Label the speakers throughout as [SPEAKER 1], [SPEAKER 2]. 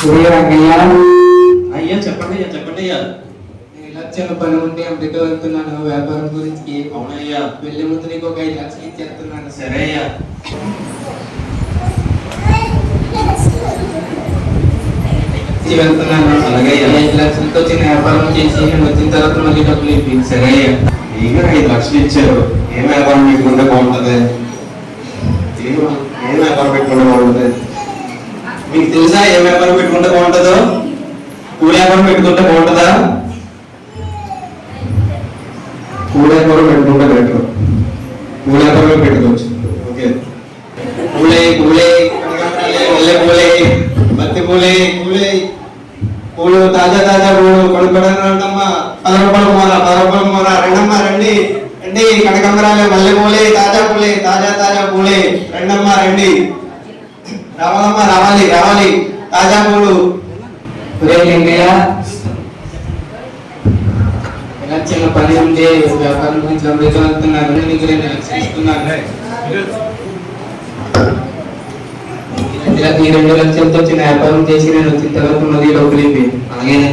[SPEAKER 1] అయ్యా చెప్పండి అయ్యా చెప్పండి అయ్యా.
[SPEAKER 2] నేను ఇలా చిన్న పని ఉంటే అమెరికా వెళ్తున్నాను వ్యాపారం గురించి
[SPEAKER 1] అవునయ్యా.
[SPEAKER 2] వెళ్ళే ముందు నీకు ఒక ఐదు లక్షలు ఇచ్చేస్తున్నాను.
[SPEAKER 1] సరే అయ్యా.
[SPEAKER 2] వెళ్తున్నాను
[SPEAKER 1] అలాగే.
[SPEAKER 2] ఐదు లక్షలతో చిన్న వ్యాపారం చేసి వచ్చిన తర్వాత మళ్ళీ డబ్బులు
[SPEAKER 1] సరే అయ్యా. ఈగ ఐదు లక్షలు ఇచ్చారు? ఏం వ్యాపారం పెట్టుకుంటే బాగుంటుంది? ఏం వ్యాపారం పెట్టుకుంటే బాగుంటుంది? మీకు తెలుసా ఏ వ్యాపారం పెట్టుకుంటే బాగుంటుందో? పూల వ్యాపారం పెట్టుకుంటే బాగుంటుందా? పూల వ్యాపారం పెట్టుకుంటే బెటర్ పూల వ్యాపారం పెట్టుకోవచ్చు. ఓకే. పూలే పూలే మల్లె పూలే బంతి పూలే పూలే. పూలు తాజా తాజా పూలు. కొడుకోవడమ్మా పది రూపాయలు మూర పది రూపాయలు మూర రెండమ్మ రండి. రండి. కనకంబరాలే మల్లె పూలే తాజా పూలే తాజా తాజా పూలే. రెండమ్మా రండి. రావాలమ్మా రావాలి రావాలి తాజా పూలు
[SPEAKER 2] ఒరే లింగయ్య ఇలా చిన్న పని ఉంటే వ్యాపారం గురించి అమెరికా వెళ్తున్నాను నేను నీకు లక్షలు ఇస్తున్నాను ఇలా ఈ రెండు లక్షలతో చిన్న వ్యాపారం చేసి నేను వచ్చిన తర్వాత మళ్ళీ డబ్బులు
[SPEAKER 3] అలాగేనే.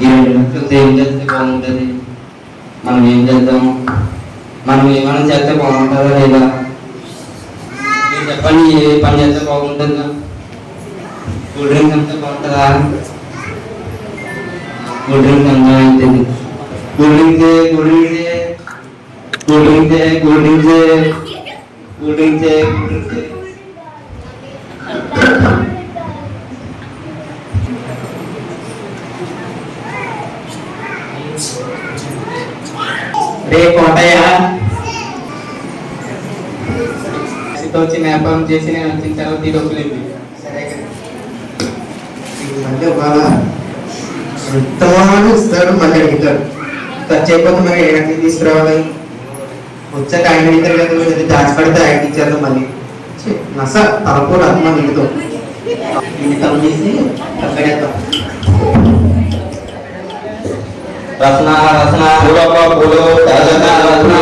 [SPEAKER 3] ఈ రెండు లక్షలతో ఏం చేస్తే బాగుంటుంది? మనం ఏం చేద్దాం? మనం ఏమైనా చేస్తే బాగుంటుందా లేదా? మీరు చెప్పండి ఏ పని చేస్తే బాగుంటుందా కూల్ డ్రింక్ అంతా బాగుంటుందా కూల్ డ్రింక్ అంతా అవుతుంది cool drink cool drink cool drink cool drink cool drink cool drink
[SPEAKER 2] రే కోటయ్య చిన్న వ్యాపారం చేసి నేను వచ్చిన తర్వాత ఈ డబ్బులు ఇప్పి
[SPEAKER 4] సరే మళ్ళీ బాగా ఎంతమానం ఇస్తాడు మళ్ళీ అడుగుతాడు. ఖర్చు అయిపోతే మరి ఏ రకంగా తీసుకురావాలి? వచ్చాక ఆయన అడుగుతారు కదా మీరు దాచిపెడితే ఆయన ఇచ్చేద్దాం మళ్ళీ. నస తలపూరు
[SPEAKER 1] పూలు తాజా తాజా పూలు.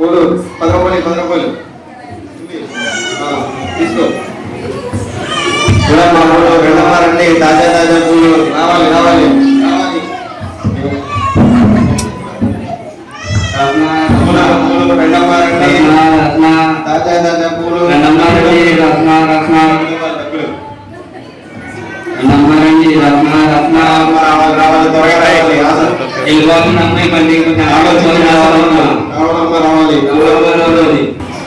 [SPEAKER 1] పూలు పది రూపాయలు పది రూపాయలు తీసుకో. చూడమ్మా పూలు రెండమ్మ రండి తాజా తాజా పూలు. రావాలి రావాలి. పూల పూలు రెండమ్మ రండి
[SPEAKER 3] రసన రసన
[SPEAKER 1] తాజా తాజా పూలు.
[SPEAKER 3] రెండమ్మారండి రసన రసన
[SPEAKER 1] డబ్బులు
[SPEAKER 3] రెండమ్మారండి రసన రసన
[SPEAKER 1] రావాలి రావాలి త్వరగా రావాలి ఆసన్.
[SPEAKER 3] వెళ్ళిపోతున్న అమ్మాయి మళ్ళీ కొంచెం ఆలోచన రావాలమ్మా.
[SPEAKER 1] రావాలమ్మా రావాలి
[SPEAKER 3] రావాలి.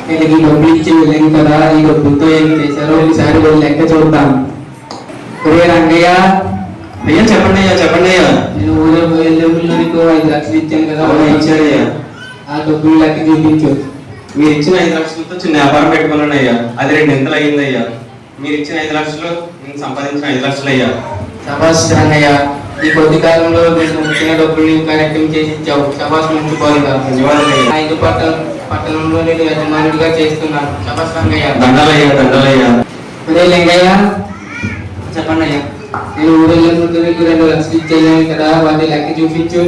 [SPEAKER 2] నేను ఈ డబ్బులు ఇచ్చి వెళ్ళాను కదా ఈ డబ్బులతో ఏం ఒకసారి వెళ్ళి లెక్క చూద్దాం. ఒరే రంగయ్య.
[SPEAKER 1] అయ్యా చెప్పండి అయ్యా చెప్పండి అయ్యా.
[SPEAKER 2] నేను ఊళ్ళో వెళ్ళే ముందు నీకు ఐదు లక్షలు ఇచ్చాను కదా.
[SPEAKER 1] అవును, ఇచ్చారయ్యా.
[SPEAKER 2] ఆ డబ్బులు లెక్క చూపించు.
[SPEAKER 1] మీరు ఇచ్చిన ఐదు లక్షలతో చిన్న వ్యాపారం పెట్టుకున్నాను అయ్యా. అది రెండు ఎంతలు అయ్యింది అయ్యా. మీరు ఇచ్చిన ఐదు లక్షలు నేను సంపాదించిన ఐదు లక్షలు అయ్యా.
[SPEAKER 2] సభాష్ రంగయ్య ఈ కొద్ది కాలంలో నేను ఇచ్చిన డబ్బులు నీవు కరెక్టింగ్ చేసి ఇచ్చావు. సభాష్
[SPEAKER 1] ధన్యవాదాలయ్యా.
[SPEAKER 2] ఐదు పట్టణం పట్టణంలో నేను యజమానుడిగా చేస్తున్నాను. సభాష్ రంగయ్య.
[SPEAKER 1] దండలయ్యా దండలయ్యా.
[SPEAKER 2] అదే లింగయ్య
[SPEAKER 3] చెప్పండి అయ్యా.
[SPEAKER 2] నేను ఊళ్ళో ముందు నీకు రెండు లక్షలు ఇచ్చేయాను కదా వాటి లెక్క చూపించు.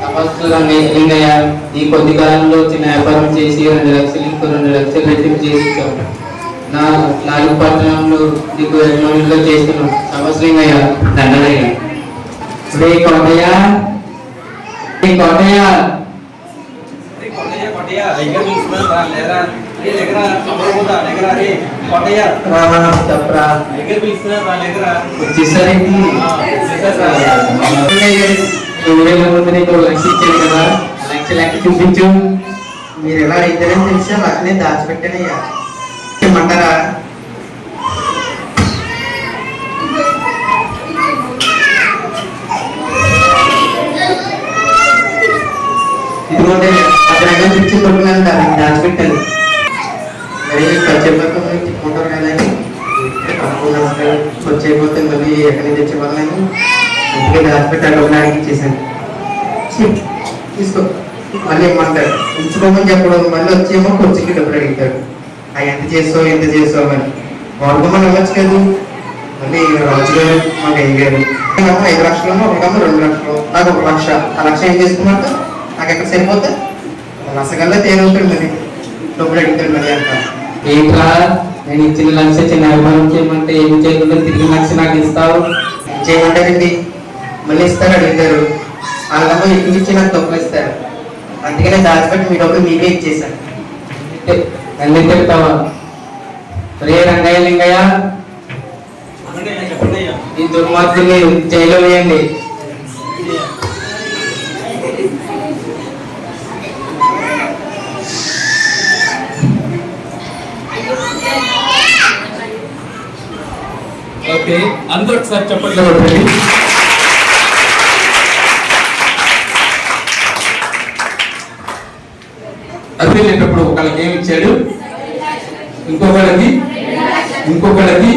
[SPEAKER 2] సంవత్సరాన్ని లింగయ్య ఈ కొద్ది కాలంలో చిన్న వ్యాపారం చేసి రెండు లక్షలు ఇంకో రెండు లక్షలు రెట్టింపు చేసి నా నాలుగు పట్టణంలో నీకు యజమానులుగా చేస్తున్నాను సభాష్ లింగయ్య
[SPEAKER 3] దండలయ్యా.
[SPEAKER 2] రే కోటయ్య రే కోటయ్య. రావణ చెప్పరా వచ్చేసరికి ఊరేళ్ళ ముందు నీకు లక్ష ఇచ్చాను కదా లక్ష లెక్క చూపించు
[SPEAKER 4] మీరు ఎలా ఇద్దరని తెలిసి లక్కనే దాచిపెట్టానయ్యా మంటారా ఇదిగోండి అక్కడ పిచ్చి కొట్టుకున్నాను దాన్ని దాచిపెట్టాను మరి ఖర్చు అయిపోతుంది తిప్పుకుంటారు కదా అని మళ్ళీ ఎక్కడి నుంచి తెచ్చేవాళ్ళని అందుకే దాచిపెట్టాను ఒకటి ఇచ్చేసాను తీసుకో. మళ్ళీ ఇమ్మంటాడు ఉంచుకోమని చెప్పడం మళ్ళీ వచ్చేమో కొచ్చికి డబ్బులు అడుగుతాడు ఆ ఎంత చేస్తావు ఎంత చేస్తావు అని. వాడుకోమని ఇవ్వచ్చు కదా. మళ్ళీ రాజుగారు మాకు అయ్యారు ఐదు లక్షలు ఒకరికమ్మ రెండు లక్షలు నాకు ఒక లక్ష ఆ లక్ష ఏం చేసుకున్నాక నాకు ఎక్కడ సరిపోతే రసగల్లా తేనె ఉంటుంది మరి. డబ్బులు అడుగుతారు మరి అంట
[SPEAKER 2] ఏంట్రా? నేను ఇచ్చిన లక్ష చిన్న వ్యాపారం చేయమంటే ఏం చేయకుండా తిరిగి లక్ష నాకు ఇస్తావు?
[SPEAKER 4] చేయమంటారండి మళ్ళీ ఇస్తారు అడుగుతారు వాళ్ళకమ్మా ఎక్కువ ఇచ్చి నాకు తక్కువ ఇస్తారు అందుకనే దాచిపెట్టి మీ డబ్బులు మీకే ఇచ్చేసాను
[SPEAKER 2] నన్ను తిడతావా? రే రంగయ్య లింగయ్య. ఈ దుర్మార్గుల్ని జైల్లో వేయండి.
[SPEAKER 5] ఓకే అందరూ ఒకసారి చెప్పండి కొట్టండి. అది వెళ్ళేటప్పుడు ఒకళ్ళకి ఏమి ఇచ్చాడు? ఇంకొకళ్ళకి? ఇంకొకళ్ళకి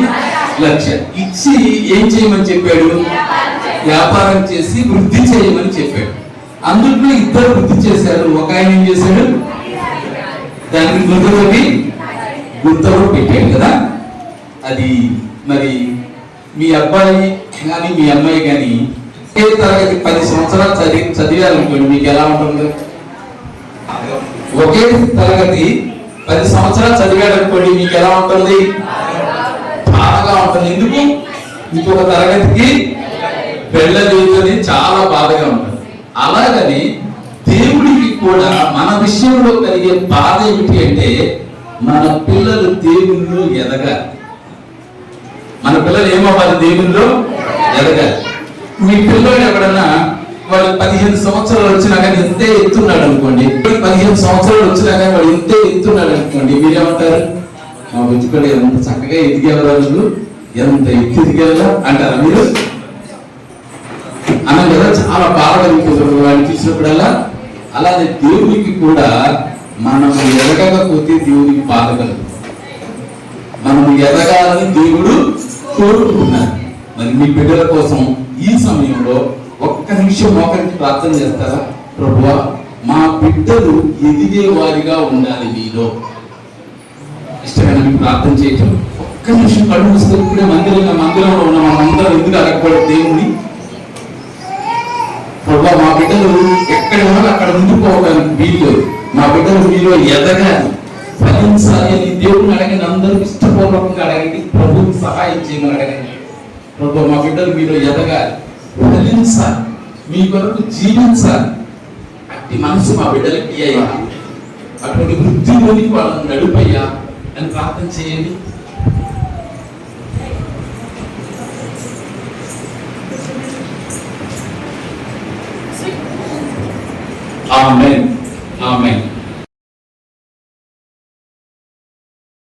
[SPEAKER 5] లక్ష ఇచ్చి ఏం చేయమని చెప్పాడు? వ్యాపారం చేసి వృద్ధి చేయమని చెప్పాడు. అందుట్లో ఇద్దరు వృద్ధి చేశారు. ఒక ఆయన ఏం చేశాడు? దానికి గుర్తుతోటి గుర్తు పెట్టాడు కదా? అది మరి మీ అబ్బాయి కానీ మీ అమ్మాయి కానీ ఏ తరగతి పది సంవత్సరాలు చదివి చదివారనుకోండి మీకు ఎలా ఉంటుంది? ఒకే తరగతి పది సంవత్సరాలు చదివాడనుకోండి మీకు ఎలా ఉంటుంది? బాగా ఉంటుంది. ఎందుకు? ఇంకొక తరగతికి వెళ్ళలేదు చాలా బాధగా ఉంటుంది. అలాగని దేవుడికి కూడా మన విషయంలో కలిగే బాధ ఏమిటి అంటే మన పిల్లలు దేవుళ్ళు ఎదగాలి. పిల్లలు ఏమవ్వాలి దేవుల్లో? ఎదగాలి మీ పిల్లలు ఎవడన్నా వాడు పదిహేను సంవత్సరాలు వచ్చినా కానీ ఇంతే ఎత్తున్నాడు అనుకోండి. పదిహేను సంవత్సరాలు వచ్చినా కానీ వాడు ఇంతే ఎత్తున్నాడు అనుకోండి. మీరేమంటారు? మా బుజ్జిపిల్ల ఎంత చక్కగా ఎదిగేవారు వాళ్ళు ఎంత ఎత్తు ఎదిగేవారా అంటారా మీరు? అన్న కదా చాలా బాధ కలుగుతుంది వాడిని చూసినప్పుడల్లా. అలాగే దేవునికి కూడా మనం ఎదగకపోతే దేవునికి బాధ కలుగుతుంది. మనం ఎదగాలని దేవుడు కోరుకుంటున్నారు. మరి మీ బిడ్డల కోసం ఈ సమయంలో ఒక్క నిమిషం ఒకరికి ప్రార్థన చేస్తారా? ప్రభువా మా బిడ్డలు ఎదిగే వారిగా ఉండాలి మీలో. ఇష్టమైన మీకు ప్రార్థన చేయటం. ఒక్క నిమిషం కళ్ళు మూస్తే ఇప్పుడే మందిరంగా మందిరంలో ఉన్న మా ఎందుకు అడగకూడదు దేవుని ప్రభా మా బిడ్డలు ఎక్కడ ఉన్నా అక్కడ ముందుకోవడానికి వీలు మా బిడ్డలు మీలో ఎదగాలి. ఫలించాలి అని దేవుని అడగని అందరూ సహాయం చేయమని ప్రభు మా బిడ్డలు మీలో ఎదగాలి. ఫలించాలి మీ కొరకు జీవించాలి. అట్టి మనసు మా బిడ్డలకి అయ్యా. అటువంటి వృద్ధిలోనికి వాళ్ళని నడుపయ్యా అని ప్రార్థన చేయండి.